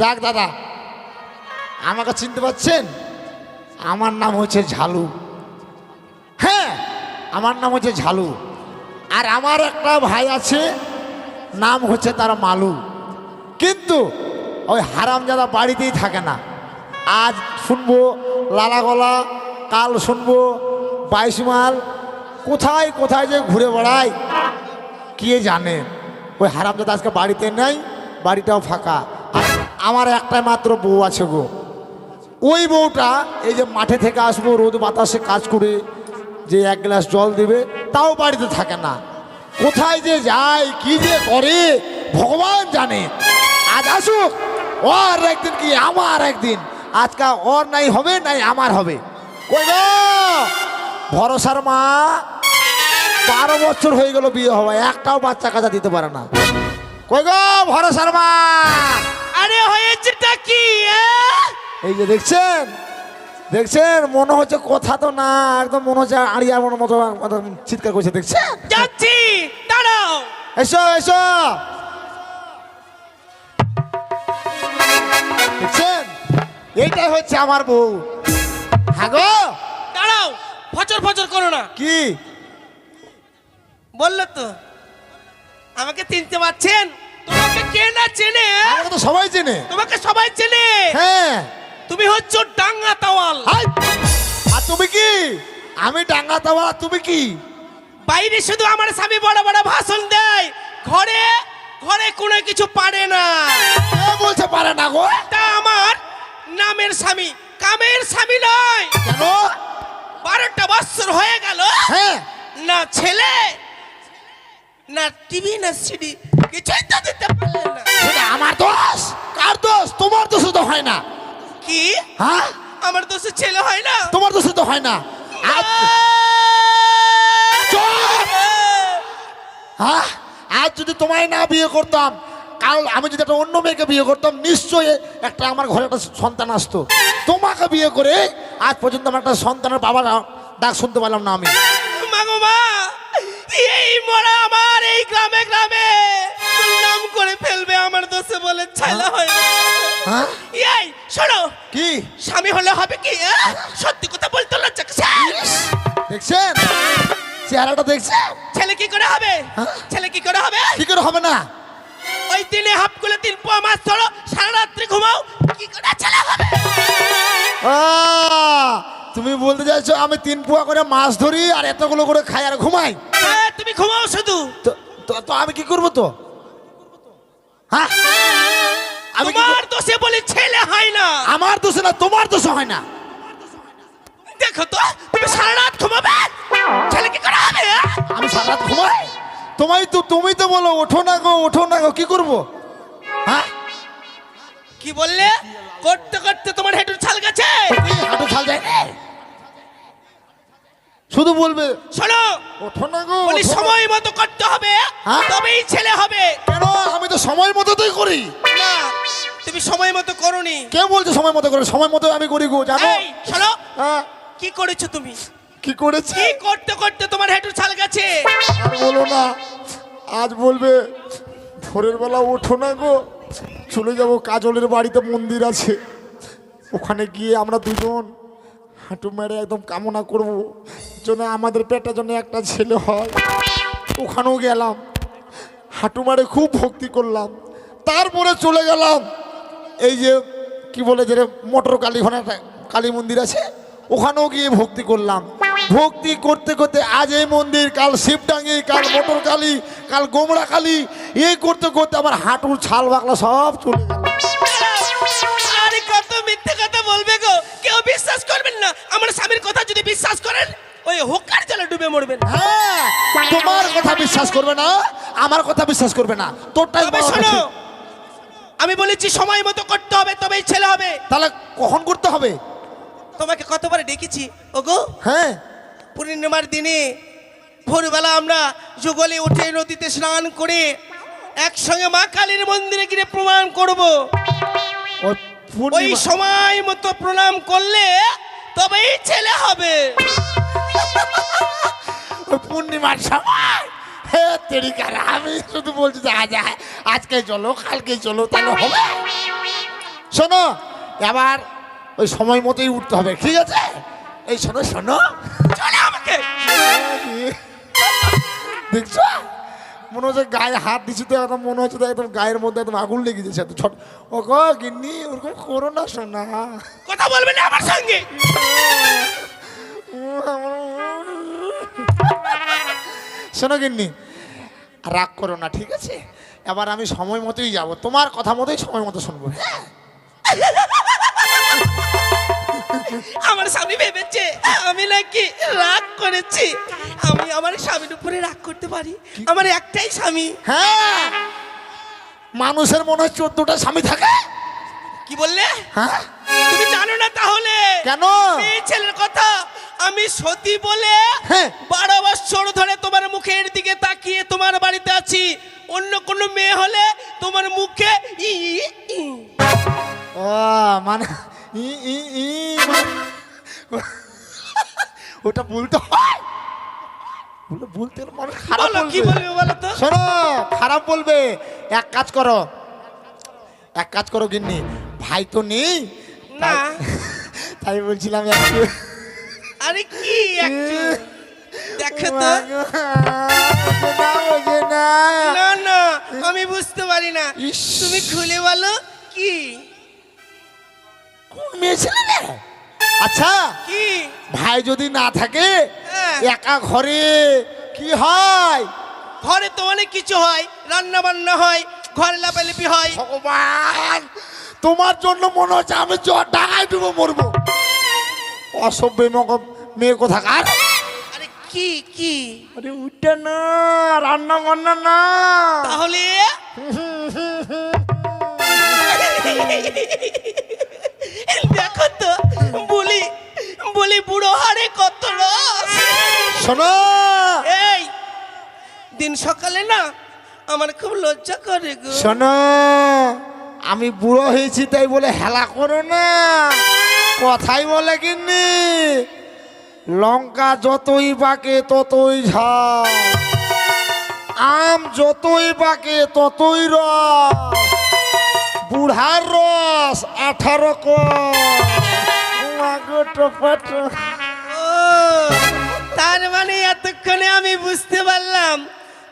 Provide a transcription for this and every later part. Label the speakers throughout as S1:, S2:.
S1: যাক দাদা, আমাকে চিনতে পারছেন? আমার নাম হচ্ছে ঝালু। হ্যাঁ আমার নাম হচ্ছে ঝালু। আর আমার একটা ভাই আছে, নাম হচ্ছে তার মালু। কিন্তু ওই হারামজাদা বাড়িতেই থাকে না। আজ শুনব লালা গলা, কাল শুনব বাইশ মাল। কোথায় কোথায় যে ঘুরে বেড়ায় কে জানে? ওই হারামজাদা আজকে বাড়িতে নেই, বাড়িটাও ফাঁকা। আমার একটাই মাত্র বউ আছে গো। ওই বউটা এই যে মাঠে থেকে আসব, রোদ বাতাসে কাজ করে যে এক গ্লাস জল দেবে, তাও বাড়িতে থাকে না। কোথায় যে যায়, কি যে করে, ভগবান জানে। আজ আসুক, ওর একদিন কি, আমার একদিন। আজকা ওর নাই হবে, নাই আমার হবে। কই ভরসার মা, বারো বছর হয়ে গেল বিয়ে হওয়া একটাও বাচ্চা কাজা দিতে পারে না। কই গো, ভরসার মা?
S2: আরে হয়েছেটা কি
S1: এই যে দেখছেন? দেখছেন? মনে হচ্ছে কথা তো না একদম মনে হচ্ছে আড়িয়ার মনের মতো চিৎকার করছে দেখছেন?
S2: যাচ্ছি দাঁড়াও।
S1: এসো এসো। দেখছেন? এইটাই হচ্ছে আমার বউ। হ্যাঁ গো।
S2: দাঁড়াও ফচর ফচর করো না।
S1: কি?
S2: বলল তো আমাকে চিনতে পারছেন? তোমাকে কে না চেনে?
S1: আমাকে তো সবাই চেনে।
S2: তোমাকে সবাই চেনে।
S1: হ্যাঁ।
S2: তুমি হচ্ছ ডাঙ্গা তাওয়াল!
S1: আর তুমি কি? আমি ডাঙ্গা তাওয়া তুমি কি?
S2: বাইরে শুধু আমার স্বামী বড় বড় ভাষণ দেয়। ঘরে ঘরে কোনো কিছু পারে না।
S1: বলছে পারে না গো?
S2: তা আমার নামের স্বামী। কামের স্বামী নয়।
S1: কেন?
S2: বারোটা বছর হয়ে গেল।
S1: হ্যাঁ।
S2: না ছেলে না টিভি না সিডি কিছুই তো দিতে পারলেন না।
S1: আমার দোষ? কার দোষ? তোমার দোষ তো হয় না।
S2: কি?
S1: হ্যাঁ?
S2: আমার দোষে ছেলে হয় না?
S1: তোমার দোষ তো হয় না! হ্যাঁ? আজ যদি তোমায় না বিয়ে করতাম কাল আমি যদি একটা অন্য মেয়েকে বিয়ে করতাম নিশ্চয়ই একটা আমার ঘরে একটা সন্তান আসতো। তোমাকে বিয়ে করে আজ পর্যন্ত আমার একটা সন্তানের বাবার ডাক শুনতে পারলাম না আমি।
S2: মরা আমার এই গ্রামে গ্রামে। নাম করে ফেলবে আমার দোষে বলে ছেলে হয়?
S1: হ্যাঁ
S2: এই শোনো।
S1: কি?
S2: স্বামী হলে হবে কি? সত্যি কথা বলতে লজ্জা
S1: দেখছেন? চেহারাটা দেখছেন?
S2: ছেলে কি করে হবে?
S1: হ্যাঁ?
S2: ছেলে কি করে হবে?
S1: কি করে হবে না?
S2: ওই দিনে হাফ করে তিন পোয়া মাছ ধরো সারা রাত্রি ঘুমাও কি করে ছেলে হবে?
S1: তুমি বলতে চাইছো আমি তিন পুয়া করে মাছ ধরি আর এতগুলো করে খাই আর ঘুমাই?
S2: হ্যাঁ, তুমি ঘুমাও শুধু।
S1: তো আমি কি করব তো? হ্যাঁ? আমি
S2: তোমার দোষে বলে ছেলে হয় না।
S1: আমার দোষে না তোমার দোষে হয় না।
S2: দেখো তো তুমি সারা রাত ঘুমাবে? ছেলে কি করে হবে আহ?
S1: আমি সারা রাত ঘুমাই? তোমায় তো তুমি তো বলো ওঠো না গো ওঠো না গো কি করব? হ্যাঁ?
S2: কি বললে? করতে করতে তোমার হেঁটুর ছাল গেছে?
S1: হাঁটু ছাল যায়। শুধু বলবে
S2: শোনো
S1: ওঠো না গো
S2: বলি সময় মতো করতে হবে
S1: হ্যাঁ?
S2: তবেই ছেলে হবে।
S1: কেন? আমি তো সময় মতো তোই করি।
S2: না তুমি সময় মতো করনি।
S1: কে বলছে সময় মতো করে? সময় মতো আমি করি গো জানো?
S2: শোনো
S1: হ্যাঁ।
S2: কি করেছ তুমি?
S1: কি করেছি?
S2: কি করতে করতে তোমার হেঁটুর ছাল গেছে?
S1: আর বলো না আজ বলবে ভোরের বেলা ওঠো না গো চলে যাব কাজলের বাড়িতে মন্দির আছে। ওখানে গিয়ে আমরা দুজন হাঁটু মেরে একদম কামনা করব যেন আমাদের পেটের জন্য একটা ছেলে হয়। ওখানেও গেলাম, হাঁটু মারে খুব ভক্তি করলাম, তারপরে চলে গেলাম এই যে কি বলে যে মোটর কালী ওখানে কালী মন্দির আছে, ওখানেও গিয়ে ভক্তি করলাম। ভক্তি করতে করতে আজ এই মন্দির, কাল শিবডাঙ্গি, কাল মোটর কালী, কাল গোমড়া কালী, এই করতে করতে আমার হাঁটুর ছাল বাকলা সব চলে গেল।
S2: মিথ্যে কথা বলবে গো। কেউ বিশ্বাস করবেন না। আমার স্বামীর কথা যদি বিশ্বাস করেন ওই হোকার জলে ডুবে মরবেন।
S1: হ্যাঁ তোমার কথা বিশ্বাস করবে না আমার কথা বিশ্বাস করবে না। তোরটাই
S2: তবে শোনো আমি বলেছি সময় মতো করতে হবে তবেই ছেলে হবে।
S1: তাহলে কখন করতে হবে?
S2: তোমাকে কতবার ডেকেছি? ওগো
S1: হ্যাঁ।
S2: পূর্ণিমার দিনে ভোরবেলা আমরা যুগলে উঠে নদীতে স্নান করে একসঙ্গে মা কালীর মন্দিরে গিয়ে প্রমাণ করব।
S1: ওই
S2: সময় মতো প্রণাম করলে তবেই ছেলে হবে।
S1: পূর্ণিমার সময়? হে তেরিকার আমি শুধু বলছি দেখা যায় আজকে চলো কালকে চলো তাহলে হবে। শোনো এবার ওই সময় মতোই উঠতে হবে ঠিক আছে? এই শোনো শোনো।
S2: চলে আমাকে।
S1: দেখছ? মনে হচ্ছে গায়ে হাত দিচ্ছি তো একদম মনে হচ্ছে তো একদম গায়ের মধ্যে একদম আগুন লেগে যাচ্ছে এত ছট ও গিন্নি ওরকম করো না শোনা
S2: কথা বলবে না আমার সঙ্গে?
S1: শোনো গিন্নি রাগ করো না ঠিক আছে? এবার আমি সময় মতোই যাব। তোমার কথা মতোই সময় মতো শুনব হ্যাঁ?
S2: আমার স্বামী ভেবেছে আমি নাকি রাগ করেছি। আমি আমার স্বামীর উপরে রাগ করতে পারি। আমার একটাই স্বামী।
S1: হ্যাঁ। মানুষের মনে হয় চোদ্দটা স্বামী থাকে।
S2: কি বললে?
S1: হ্যাঁ?
S2: তুমি জানো না তাহলে?
S1: কেন?
S2: মেয়ে ছেলের কথা আমি সতী বলে
S1: হ্যাঁ।
S2: বারো বছর ধরে তোমার মুখের দিকে তাকিয়ে তোমার বাড়িতে আছি। অন্য কোনো মেয়ে হলে তোমার মুখে
S1: মানে ই ই ই মানে- ওটা বলতে হয়। বলতে খারাপ
S2: কি
S1: বলবে।
S2: বলো তো?
S1: শোনো খারাপ বলবে। এক কাজ করো। এক কাজ করো গিন্নি। ভাই তো নেই।
S2: না।
S1: তাই- বলছিলাম একটু।
S2: আরে কি একটু? দেখো তো।
S1: না,
S2: আমি বুঝতে পারি না। তুমি খুলে বলো কি?
S1: কোন মেয়ে ছেলে? আচ্ছা।
S2: কি?
S1: ভাই যদি না থাকে
S2: হ্যাঁ।
S1: একা ঘরে কি হয়?
S2: ঘরে তো অনেক কিছু হয়। রান্না বান্না হয় ঘরে লাপালিপি হয়।
S1: ভগবান তোমার জন্য মনে হচ্ছে আমি ডাঙায় ডুবে মরবো। অসভ্য মেয়ে কোথাকার?
S2: আরে কি কি?
S1: আরে উঠে না রান্না বান্না না।
S2: তাহলে? দেখো তো বলি বলি বুড়ো হারে কত রস।
S1: শোনো।
S2: এই দিন সকালে না আমার খুব লজ্জা করে গো।
S1: শোনো আমি বুড়ো হয়েছি তাই বলে হেলা করো না। কথাই বলে কিনি লঙ্কা যতই বাকে ততই ঝাল আম যতই বাকে ততই রস। বুড়ার রস আঠারো
S2: তার মানে এতক্ষণে আমি বুঝতে পারলাম।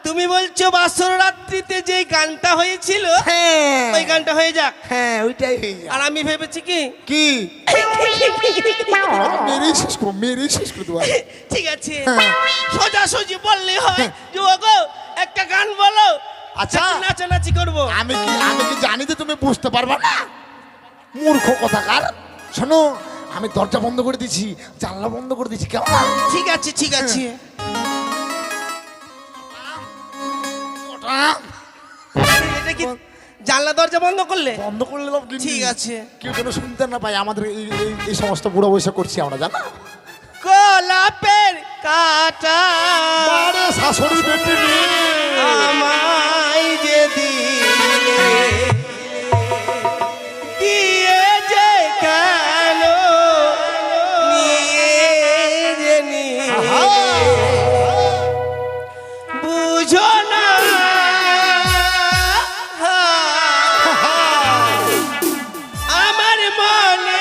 S2: তুমি বলছো বাসর রাত্রিতে যে গানটা হয়েছিল
S1: হ্যাঁ।
S2: ওই গানটা হয়ে যাক।
S1: হ্যাঁ ওইটাই হয়ে যায়।
S2: আর আমি ভেবেছি কি?
S1: কি? মেরেই শেষ করে দেবো
S2: ঠিক আছে।
S1: হ্যাঁ।
S2: সোজা সুজি বললে হয়। যে ওগো একটা গান বলো।
S1: আচ্ছা।
S2: নাচানাচি করব।
S1: আমি কি তুমি বুঝতে পারবে না? মূর্খ কথাকার শোনো আমি দরজা বন্ধ করে দিছি জানলা বন্ধ করে দিছি কেমন?
S2: ঠিক আছে ঠিক আছে। এটা কি জানলা দরজা বন্ধ করলে?
S1: বন্ধ করে দিলাম কিন্তু
S2: ঠিক আছে।
S1: কেউ যেন শুনতে না পাই আমাদের এই সমস্ত বুড়ো বয়সে করছি আমরা জানো?
S2: গোলাপের কাটা।
S1: শাশুড়ি বেটি
S2: আমায় যে দিলে আমার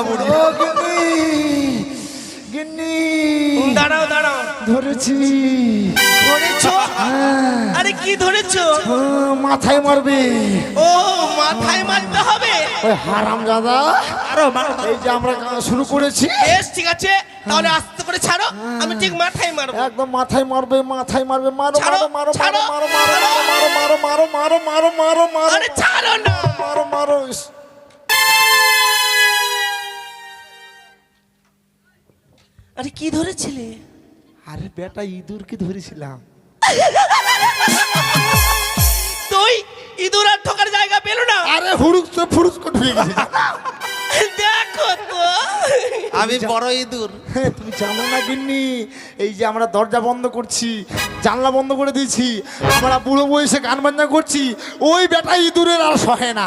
S1: বুড়া গিন্নি
S2: দাঁড়াও দাঁড়াও
S1: ধরেছি
S2: ধরেছো আরে কি ধরেছো
S1: মাথায় মারবে
S2: ও মাথায় মারতে হবে
S1: ওই হারাম দাদা
S2: আরও
S1: এই যে আমরা গান শুরু করেছি
S2: বেশ ঠিক আছে তাহলে আস্তে করে ছাড়ো আমি ঠিক মাথায় মারবো
S1: একদম মাথায় মারবে মাথায় মারবে মারো মারো মারো মারো মারো মারো মারো মারো মারো মারো মারো মারো
S2: আরে ছাড়ো না
S1: মারো মারো
S2: আরে কি ধরেছিলে?
S1: আরে বেটা ইঁদুরকে ধরেছিলাম।
S2: তুই ইঁদুর আর ঠোকার জায়গা পেল না?
S1: আরে হুড়ুক তো ফুড়ুক করে ঢুকে গেছে।
S2: দেখো তো।
S3: আমি বড় ইঁদুর।
S1: হ্যাঁ, তুমি জানো না গিন্নি এই যে আমরা দরজা বন্ধ করছি জানলা বন্ধ করে দিয়েছি আমরা বুড়ো বয়সে গান বাজনা করছি ওই বেটা ইঁদুরের আর সহে না।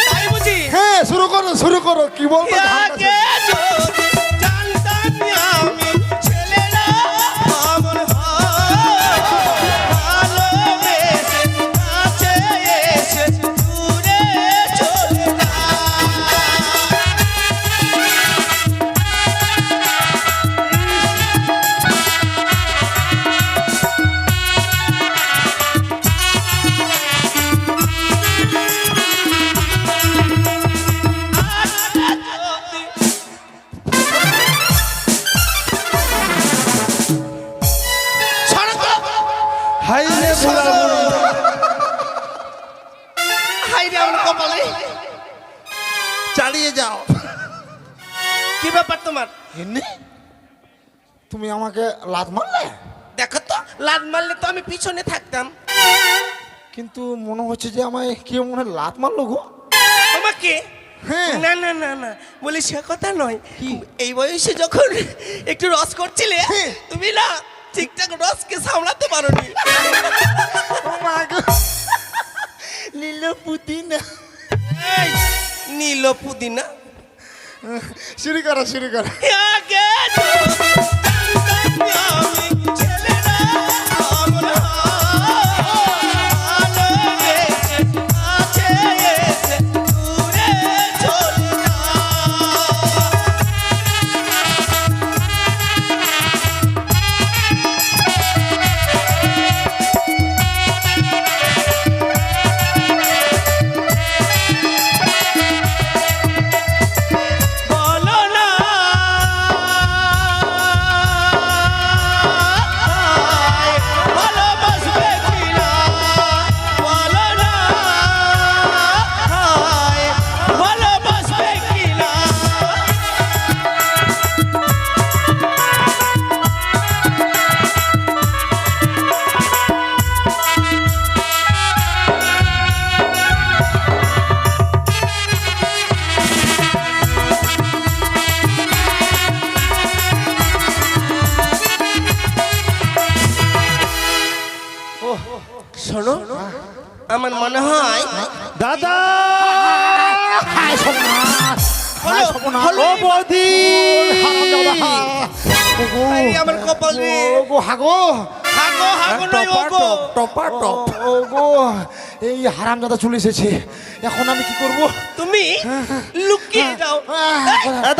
S2: তাই বুঝি?
S1: হ্যাঁ শুরু করো শুরু করো কি বলতো
S4: হাই রে
S2: আমার কপালে।
S3: চালিয়ে যাও।
S2: কি ব্যাপার তোমার?
S1: গিন্নি তুমি আমাকে লাত মারলে?
S2: দেখো তো লাল মারলে তো আমি পিছনে থাকতাম।
S1: কিন্তু মনে হচ্ছে যে আমায় কেউ মনে হয় লাত মারলো গো।
S2: তোমাকে
S1: হ্যাঁ।
S2: না না না না বলি সে কথা নয়। এই বয়সে যখন একটু রস করছিলে
S1: হ্যাঁ।
S2: তুমি না ঠিকঠাক রসকে সামলাতে পারোনি।
S1: নীল পুদিনা
S2: এই, নীল পুদিনা
S1: শুরু করো শুরু করো
S2: হায়
S1: সর্বনাশ হায় সর্বনাশ। ও বৌদি।
S2: আমার কপাল রে।
S1: ওগো হাগো।
S2: হাগো হাগো নয় ওগো
S3: টপা টপ
S1: ওগো এই হারামজাদা চলে এসেছে। এখন আমি কি করব?
S2: তুমি লুকিয়ে যাও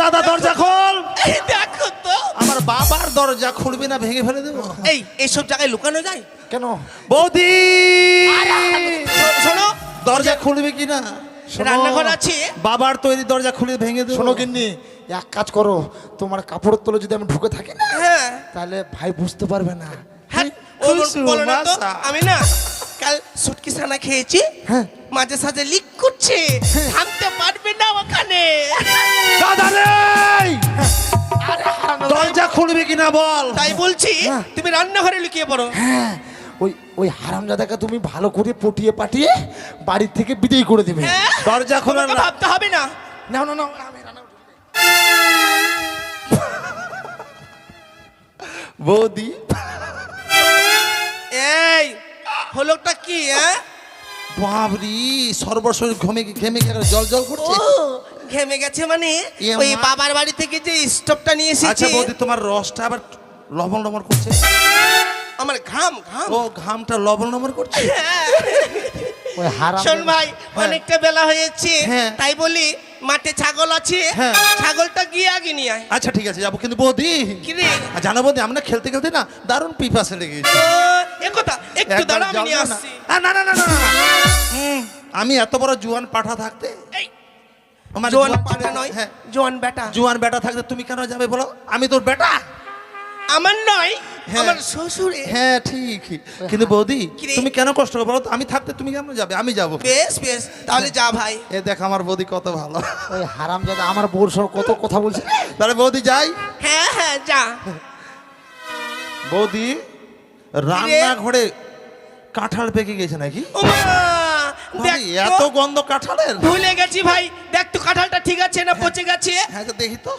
S3: দাদা দরজা খোল।
S2: দেখো তো।
S3: আমার বাবার দরজা খুলবি না ভেঙে ফেলে দেবো?
S2: এই এইসব জায়গায় লুকানো যায়?
S1: কেন?
S3: বৌদি!
S2: শোনো।
S3: দরজা খুলবি কি না?
S2: রান্নাঘর আছে?
S3: বাবার তৈরি দরজা খুলে ভেঙে দেবো।
S1: শোনো গিন্নি এক কাজ করো তোমার কাপড়ের তলে যদি আমি ঢুকে থাকি না
S2: হ্যাঁ।
S1: তাহলে ভাই বুঝতে পারবে না।
S2: হ্যাঁ আমি না কাল সুটকি সানা খেয়েছি
S1: হ্যাঁ।
S2: মাঝে সাঝে লিক করছে থামতে পারবে না ওখানে।
S3: দাদা রে! দরজা খুলবি কিনা বল?
S2: তাই বলছি। তুমি রান্নাঘরে লুকিয়ে পড়ো।
S1: হ্যাঁ। ওই ওই হারামজাদাকে তুমি ভালো করে পটিয়ে পাঠিয়ে বাড়ির থেকে বিদায় করে দেবে।
S2: হ্যাঁ
S3: দরজা খোলা।
S2: ভাবতে হবে না।
S1: না না না
S3: বৌদি।
S2: এই হলোটা কি হ্যাঁ?
S3: বাবরি সর্বশরীর ঘমে ঘেমে গেলে জল জল
S2: ও
S3: করছে
S2: ঘেমে গেছে মানে?
S3: ইয়ে
S2: ওই বাবার বাড়ি থেকে যে স্টোভটা নিয়ে এসেছি।
S3: আচ্ছা বৌদি তোমার রসটা আবার লবণ লবণ করছে?
S2: আমার ঘাম ঘাম।
S3: ও ঘামটা লবণ লবণ করছে?
S2: হ্যাঁ।
S1: ওই হারাম
S2: শোন ভাই অনেকটা বেলা হয়েছে
S3: হ্যাঁ।
S2: তাই বলি মাঠে ছাগল আছে
S3: হ্যাঁ।
S2: ছাগলটা গিয়ে আগে নিয়ে আয়।
S3: আচ্ছা ঠিক আছে যাব। কিন্তু বৌদি
S2: কি রে?
S3: আর জানো বৌদি আমরা খেলতে খেলতে না দারুণ পিপাসে লেগেছি
S2: ও, এ কথা একটু
S3: একবার
S2: দাঁড়া আমি নিয়ে
S3: না।
S2: আসছি।
S3: আ, না না না না না, না। হুম, আমি এত বড় জুয়ান পাঠা থাকতে?
S2: এই
S3: মানে
S2: জোয়ান
S3: ছেলে-
S2: নয়
S3: হ্যাঁ।
S2: জোয়ান বেটা।
S3: জুয়ান বেটা থাকতে তুমি কেন যাবে বলো? আমি তোর বেটা।
S2: আমার নয়
S3: হ্যাঁ।
S2: আমার শ্বশুরে।
S3: হ্যাঁ ঠিক। কিন্তু বৌদি তুমি কেন কষ্ট করো? বলো আমি থাকতে তুমি কেন যাবে? আমি যাব।
S2: বেশ বেশ। তাহলে যা ভাই।
S3: এ দেখ আমার বৌদি কত ভালো।
S1: ওই হারাম দাদা আমার বউর সব কত কথা বলছে।
S3: তাহলে বৌদি যাই।
S2: হ্যাঁ হ্যাঁ যা।
S3: বৌদি রান্নাঘরে কাঁঠাল পেকে গেছে নাকি? এত গন্ধ কাঁঠালের।
S2: ভুলে গেছি ভাই। দেখ তো কাঁঠালটা ঠিক আছে না পচে গেছে?
S3: হ্যাঁ দেখি তো।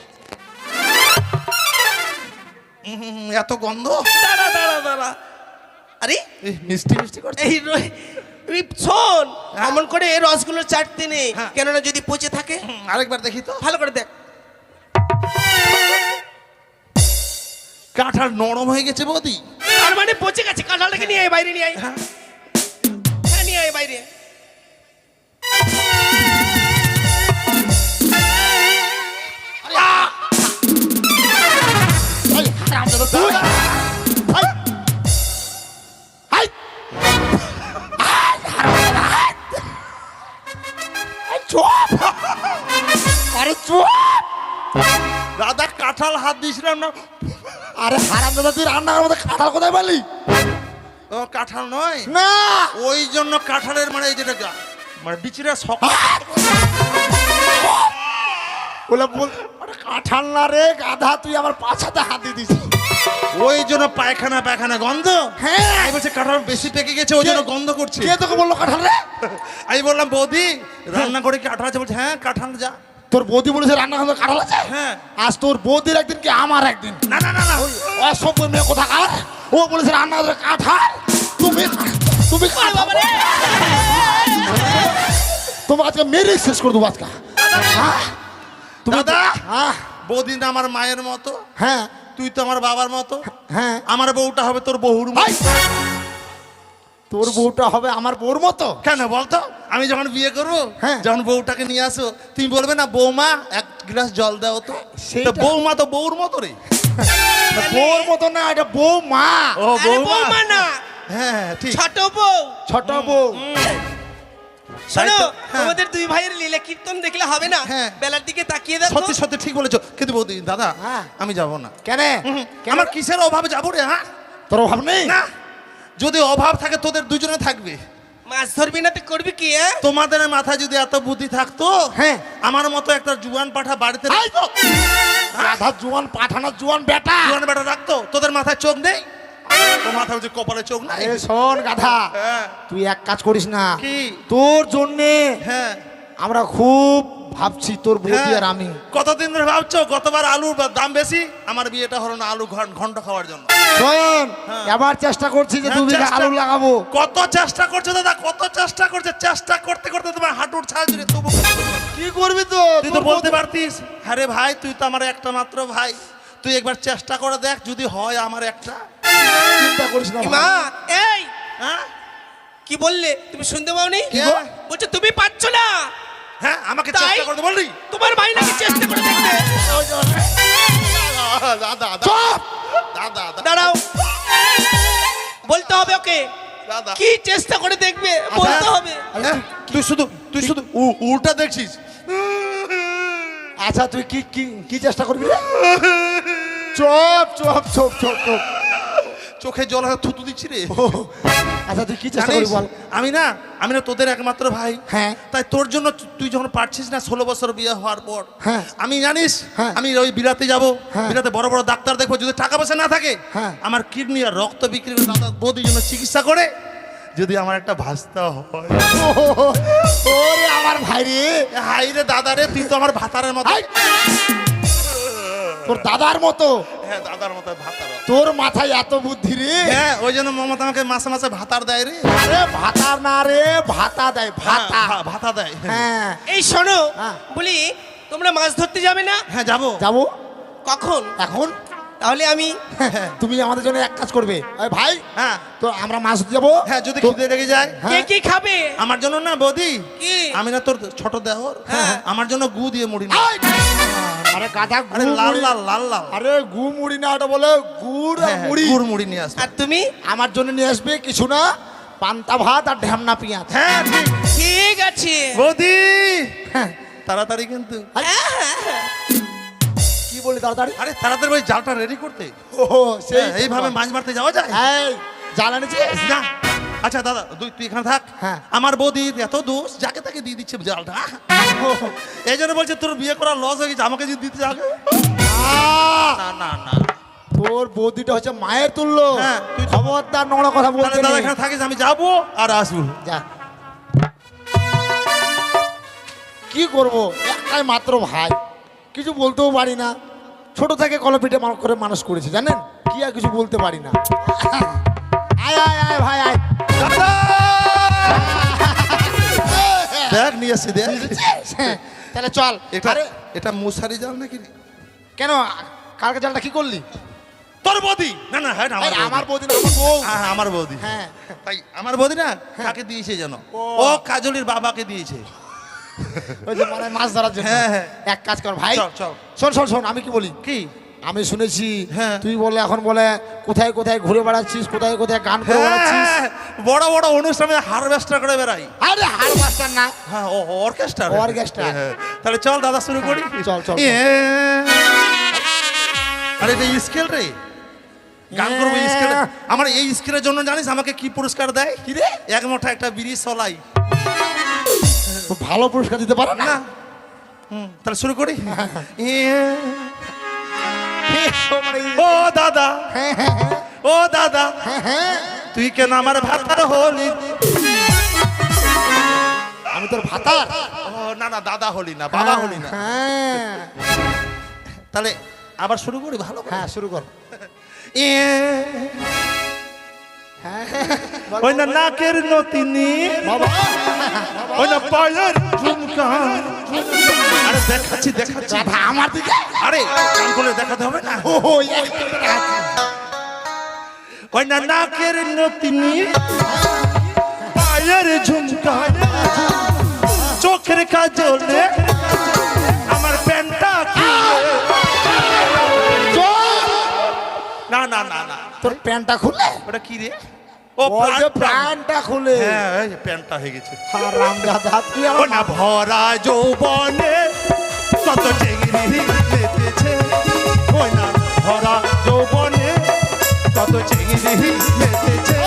S3: এত গন্ধ?
S2: দাঁড়া দাঁড়া দাঁড়া। আরে
S3: মিষ্টি মিষ্টি করছে
S2: এই শোন
S3: হ্যাঁ?
S2: এমন করে এই রসগুলো চাটতে নেই
S3: হ্যাঁ।
S2: কেননা যদি পচে থাকে।
S3: আরেকবার দেখি তো।
S2: ভালো করে দেখ।
S3: কাঁঠাল নরম হয়ে গেছে বৌদি।
S2: তার মানে পচে গেছে কাঁঠালটাকে নিয়ে আয় বাইরে নিয়ে আয়।
S3: হ্যাঁ।
S2: হ্যাঁ নিয়ে আয় বাইরে।
S3: হাত দিয়েছিলাম না।
S1: আরে হারাম দাদা তুই রান্নাঘরের মধ্যে কাঁঠাল কোথায় পারলি
S3: ও কাঁঠাল নয়?
S1: না।
S3: ওই জন্য কাঁঠালের মানে এই যেটা গা- মানে বিচিরা সকাল
S1: বলে বল কাঁঠাল না রে গাধা তুই আমার পাছাতে হাত দিয়ে দিছিস
S3: ওই জন্য পায়খানা পায়খানা গন্ধ?
S1: হ্যাঁ।
S3: আমি বলছি কাঁঠাল বেশি পেকে গেছে ওই জন্য গন্ধ করছে।
S1: কে তোকে বলল কাঁঠাল রে?
S3: আমি বললাম বৌদি রান্না করে কাঁঠাল আছে? বলছে হ্যাঁ কাঁঠাল যা।
S1: তোর বৌদি বলেছে রান্না রান্নাঘরে কাঁঠাল আছে?
S3: হ্যাঁ।
S1: আজ তোর বৌদির একদিন কি আমার একদিন?
S3: না না না না
S1: অসভ্য মেয়ে কোথা কার ও বলেছে রান্নাঘরে কাঁঠাল। তুমি তুমি
S2: বাবা রে
S1: তোমাকে আজকে মেরে শেষ করে দেবো আজকে। হ্যাঁ? তুমি
S3: দাদা!
S1: হ্যাঁ?
S3: বৌদি না আমার মায়ের মতো?
S1: হ্যাঁ।
S3: তুই তো আমার বাবার মতো?
S1: হ্যাঁ।
S3: আমার বউটা হবে তোর বহুর মতো।
S1: তোর বউটা হবে আমার বউর মতো।
S3: কেন বলতো? আমি যখন বিয়ে করব
S1: হ্যাঁ।
S3: যখন বউটাকে নিয়ে আসো তুমি বলবে না বৌমা এক গ্লাস জল দাও তো। তো বৌমা তো বউর মতো রে।
S1: বউর মতো না এটা বউ মা
S3: ও
S2: বৌমা। না।
S3: হ্যাঁ হ্যাঁ, ঠিক।
S2: ছোট বউ।
S1: ছোট বউ।
S2: শোনো
S3: হ্যাঁ।
S2: আমাদের দুই ভাইয়ের লীলা কীর্তন দেখলে হবে না?
S3: হ্যাঁ।
S2: বেলার দিকে তাকিয়ে দেখো।
S3: সত্যি সত্যি ঠিক বলেছ। কিন্তু বৌদি দাদা
S1: হ্যাঁ।
S3: আমি যাব না।
S1: কেন?
S3: আমার কিসের অভাবে? যাব রে হ্যাঁ?
S1: তোর ভাব নেই?
S3: না। যদি অভাব থাকে তোদের দুজনে থাকবে।
S2: মাছ ধরবি না তো করবি কি হ্যাঁ?
S3: তোমাদের মাথায় যদি এত বুদ্ধি থাকতো
S1: হ্যাঁ।
S3: আমার মতো একটা জুয়ান পাঠা বাড়িতে
S1: রাধা জুয়ান পাঠানো জুয়ান বেটা।
S3: জুয়ান বেটা রাখতো তোদের মাথায় চোখ নেই? তোর মাথায় হচ্ছে কপালে চোখ নাই?
S1: এ শোন গাধা
S3: হ্যাঁ।
S1: তুই এক কাজ করিস না। তোর জন্যে
S3: হ্যাঁ।
S1: আমরা খুব ভাবছি তোর বৌদি আর
S3: হ্যাঁ।
S1: আমি।
S3: কতদিন ধরে ভাবছ? গতবার আলুর দাম বেশি আমার বিয়েটা হলো না আলু ঘন- ঘন্ট খাওয়ার জন্য।
S1: শোন এবার চেষ্টা করছি যে
S3: হ্যাঁ,
S1: বিঘা
S3: চেষ্টা-
S1: আলু লাগাবো।
S3: কত চেষ্টা করছ দাদা? কত চেষ্টা করছে? চেষ্টা করতে করতে তোমার হাঁটুর ছাড় জুড়ে তবু
S1: কি করবি তো?
S3: তুই তো বলতে পারতিস। আরে ভাই তুই তো আমার একটা মাত্র ভাই। তুই একবার চেষ্টা করে দেখ যদি হয় আমার একটা।
S1: চিন্তা করিস না
S2: মা এই!
S3: হ্যাঁ?
S2: কি বললে? তুমি শুনতে পাওনি? বলছো তুমি পাচ্ছ না।
S3: হ্যাঁ আমাকে? চেষ্টা করতে বললি?
S2: তোমার ভাই নাকি চেষ্টা করে দেখবে
S3: দাদা দাদা।
S1: চুপ!
S3: দাদা দাদা।
S2: দাঁড়াও। বলতে হবে ওকে।
S3: দাদা।
S2: কি চেষ্টা করে দেখবে? বলতে হবে।
S3: হ্যাঁ, তুই শুধু তুই শুধু উল্টা দেখছিস?
S1: আচ্ছা তুই কি কি চেষ্টা করবি চপ চপ চপ চুপ চুপ।
S3: চোখে জল থুতু দিচ্ছি রে
S1: আচ্ছা তুই কি চেষ্টা করবি বল
S3: আমি না আমি না তোদের একমাত্র ভাই
S1: হ্যাঁ।
S3: তাই তোর জন্য তুই যখন পারছিস না ষোলো বছর বিয়ে হওয়ার পর
S1: হ্যাঁ।
S3: আমি জানিস
S1: হ্যাঁ।
S3: আমি ওই বিলাতে যাব
S1: হ্যাঁ।
S3: বিলাতে বড় বড় ডাক্তার দেখব যদি টাকা পয়সা না থাকে
S1: হ্যাঁ।
S3: আমার কিডনি আর রক্ত বিক্রি করে দাদা বৌদির জন্য চিকিৎসা করে যদি আমার একটা ভাস্তা হয়
S1: ওরে আমার ভাই রে
S3: হাই রে দাদা রে তুই তো আমার ভাতারের মতো!
S1: তোর দাদার মতো।
S3: হ্যাঁ দাদার মতো ভাতার।
S1: তোর মাথায় এত বুদ্ধি রে।
S3: হ্যাঁ ওই জন্য মমতা আমাকে মাসে মাসে ভাতার দেয় রে।
S1: আরে ভাতা না রে ভাতা দেয় ভাতা।
S3: হ্যাঁ, ভাতা দেয়।
S1: হ্যাঁ।
S2: এই শোনো
S1: হ্যাঁ।
S2: বলি তোমরা মাছ ধরতে যাবে না?
S3: হ্যাঁ যাব।
S1: যাব?
S2: কখন?
S1: এখন?
S2: তাহলে আমি
S1: তুমি আমাদের জন্য এক কাজ করবে। ভাই
S3: হ্যাঁ।
S1: তো আমরা মাছ ধরতে যাব।
S3: হ্যাঁ যদি খিদে লেগে যায়।
S2: কে কি খাবে?
S3: আমার জন্য না বৌদি?
S2: কি?
S3: আমি না তোর ছোট দেহর আমার জন্য গু দিয়ে মুড়ি না!
S1: আরে গাধা
S3: আরে লাল লাল লাল লাল।
S1: আরে গু মুড়ি না ওটা বলে গুড় আর
S3: হ্যাঁ, হ্যাঁ,
S1: মুড়ি।
S3: গুড় মুড়ি নিয়ে আসবে।
S2: আর তুমি
S1: আমার জন্য নিয়ে আসবে কিছু না পান্তা ভাত আর ঢ্যামনা পেঁয়াজ।
S3: হ্যাঁ ঠিক।
S2: ঠিক আছে।
S3: বৌদি!
S1: হ্যাঁ।
S3: তাড়াতাড়ি কিন্তু।
S1: কি বলি তাড়াতাড়ি?
S3: আরে তাড়াতাড়ি ওই জালটা রেডি করতে।
S1: ও সেই
S3: হ্যাঁ, এইভাবে মাছ মারতে যাওয়া যায়?
S1: এই জাল এনেছিস?
S3: না। আচ্ছা দাদা তুই তুই এখানে থাক।
S1: হ্যাঁ।
S3: আমার বৌদি এত দোষ যাকে তাকে দিয়ে দিচ্ছে জালটা এই জন্য বলছে তোর বিয়ে করার লস হয়ে গেছে আমাকে যদি দিতে যাবে! না না না।
S1: তোর বৌদিটা হচ্ছে মায়ের তুল্য।
S3: হ্যাঁ, তুই
S1: খবরদার নোংরা কথা বলতে
S3: দাদা এখানে থাকিস আমি যাব আর আসব।
S1: যা। কি করব? একটাই মাত্র ভাই। কিছু বলতেও পারি না। ছোট থেকে কলপিটে মানুষ করে মানুষ করেছে জানেন? কি আর কিছু বলতে পারি না। আয় আয় আয় ভাই আয়।
S3: দেখ নিয়ে আসছি দেখ।
S1: তাহলে চল।
S3: এটা
S1: আরে
S3: এটা মশারি জাল নাকি?
S1: কেন? কালকে জালটা কি করলি?
S3: তোর বৌদি। না না হ্যাঁ আমার
S1: আমার
S3: বৌদি।
S1: না, আমার বউ।
S3: হ্যাঁ, আমার বৌদি।
S1: হ্যাঁ।
S3: তাই আমার বৌদি না কাকে দিয়েছে যেন?
S1: ও।
S3: কাজলির বাবাকে দিয়েছে।
S1: ওই যে মানে মাছ ধরার জন্য।
S3: হ্যাঁ, হ্যাঁ।
S1: এক কাজ কর ভাই।
S3: চল, চল।
S1: শোন শোন শোন আমি কি বলি?
S3: কি?
S1: আমি শুনেছি
S3: হ্যাঁ।
S1: তুই বলে এখন বলে কোথায় কোথায় ঘুরে বেড়াচ্ছিস কোথায় কোথায় গান করে বেড়াচ্ছিস?
S3: হ্যাঁ, বড় বড় অনুষ্ঠানে হারভেস্টার করে বেড়াই।
S1: আরে হার মাস্টার না।
S3: হ্যাঁ ও অর্কেস্ট্রা
S1: Orchestra।
S3: তাহলে চল দাদা শুরু করি।
S1: চল, চল।
S3: আরে এটা স্কেল রে। গান করব। স্কেল আমার এই স্কেলের জন্য জানিস আমাকে কি পুরস্কার দেয়?
S1: কি রে?
S3: এক মোটা একটা বিড়ি সলাই।
S1: ভালো পুরস্কার দিতে পারো না?
S3: তাহলে শুরু করি। ইয়ে। ও দাদা ও দাদা তুই কেন আমার ভাতার হলি?
S1: আমি তোর ভাতার?
S3: ও না না দাদা হলি না বাবা হলি না।
S1: হ্যাঁ
S3: তাহলে আবার শুরু করি ভালো
S1: হ্যাঁ শুরু কর।
S3: ইয়ে। ওই না নাকের নতিনি।
S1: বাবা।
S3: ওই না পায়ের ঝুমকা আরে দেখাচ্ছি দেখাচ্ছি।
S1: গাধা আমার দিকে?
S3: আরে গান করে দেখাতে হবে না?
S1: ও।
S3: ওই না নাকের নতিনি। পায়ের ঝুমকা চোখের কাজলে
S1: তোর প্যান্টটা খুলে?
S3: ওটা কি রে? ও
S1: প্যান্টটা খুলে।
S3: হ্যাঁ প্যান্টটা হয়ে গেছে।
S1: হারাম দাদা তুই আমার
S3: না ভরা যৌবনে কত চিংড়ি মেতেছে ওই না ভরা যৌবনে কত চিংড়ি মেতেছে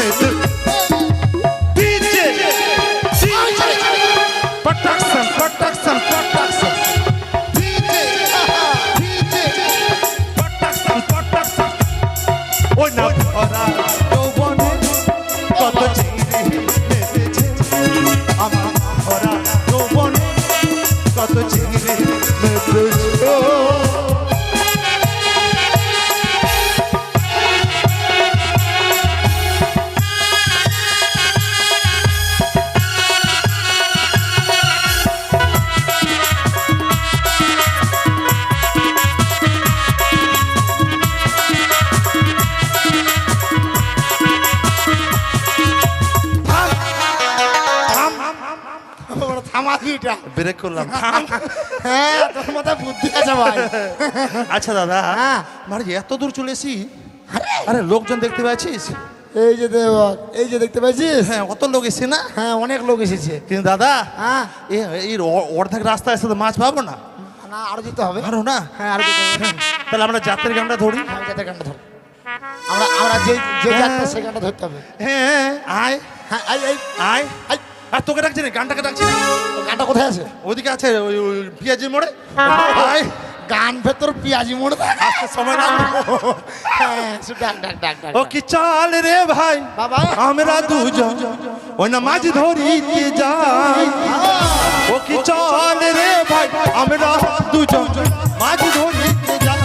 S3: চেংড়ি করলাম।
S1: হ্যাঁ তোর মাথায় বুদ্ধি আছে ভাই।
S3: আচ্ছা দাদা।
S1: হ্যাঁ।
S3: মানে এত দূর চলে এসি আরে। লোকজন দেখতে পাচ্ছিস?
S1: এই যে এই যে দেখতে পাচ্ছিস?
S3: হ্যাঁ অত লোক এসে না?
S1: হ্যাঁ অনেক লোক এসেছে।
S3: কিন্তু দাদা
S1: হ্যাঁ।
S3: এই অর্ধেক রাস্তা এসে তো মাছ পাবো না?
S1: না আরও যেতে হবে।
S3: আরও না?
S1: হ্যাঁ আরও যেতে হবে।
S3: তাহলে আমরা যাত্রের গানটা ধরি।
S1: হ্যাঁ যাতে গানটা ধর। আমরা আমরা যে যে
S3: হ্যাঁ।
S1: যাত্রা সেই গানটা ধরতে হবে।
S3: হ্যাঁ আয়।
S1: হ্যাঁ আয়।
S3: আয়।
S1: আয়।
S3: আর তোকে ডাকছি না গানটাকে ডাকছি না।
S1: গানটা কোথায় আছে?
S3: ওদিকে আছে ওই পিয়াজি মোড়ে। ভাই
S1: গান ভেতর পেঁয়াজি মোড়ে।
S3: আসতে সময় না।
S1: হ্যাঁ ডাক ডাক ডাক
S3: ও কি চাল রে ভাই?
S1: বাবা।
S3: আমরা দুজন ওই না মাঝ ধরিতে যাই। ও কি চল রে ভাই? আমরা দুজন মাছ ধরিতে যাই।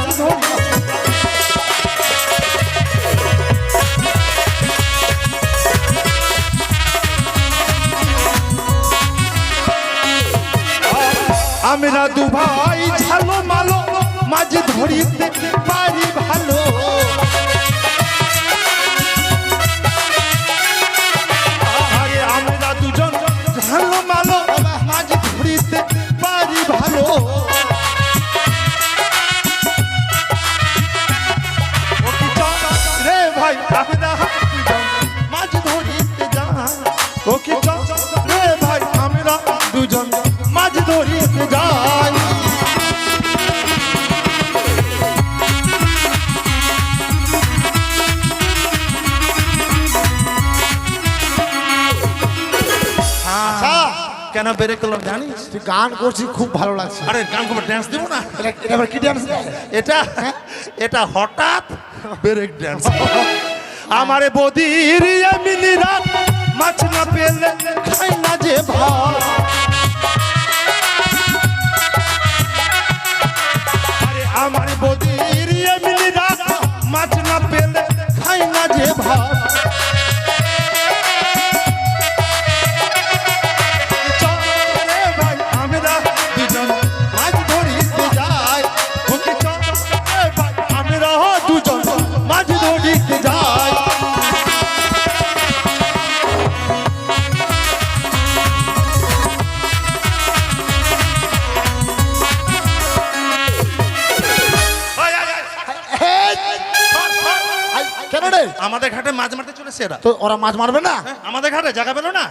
S3: আমরা দু ভাই ঝালো মালো মাঝে ধরিতে পারি ভালো। যাই
S1: আচ্ছা
S3: কেন বেড়ে করলাম জানিস?
S1: তুই গান করছিস খুব ভালো লাগছে।
S3: আরে গান খবর ড্যান্স দিব না?
S1: এটা আবার কি ডান্স
S3: এটা এটা হঠাৎ ব্রেক ড্যান্স আমারে বদির এমনি রাত মাছ না পেলে খাই না যে ভাত। আমার বদির এমনি রাত মাছ না পেলে খাই না যে ভাত। আমাদের ঘাটে মাছ মারতে চলেছে এরা।
S1: তো ওরা মাছ মারবে না?
S3: আমাদের ঘাটে জায়গা পেল না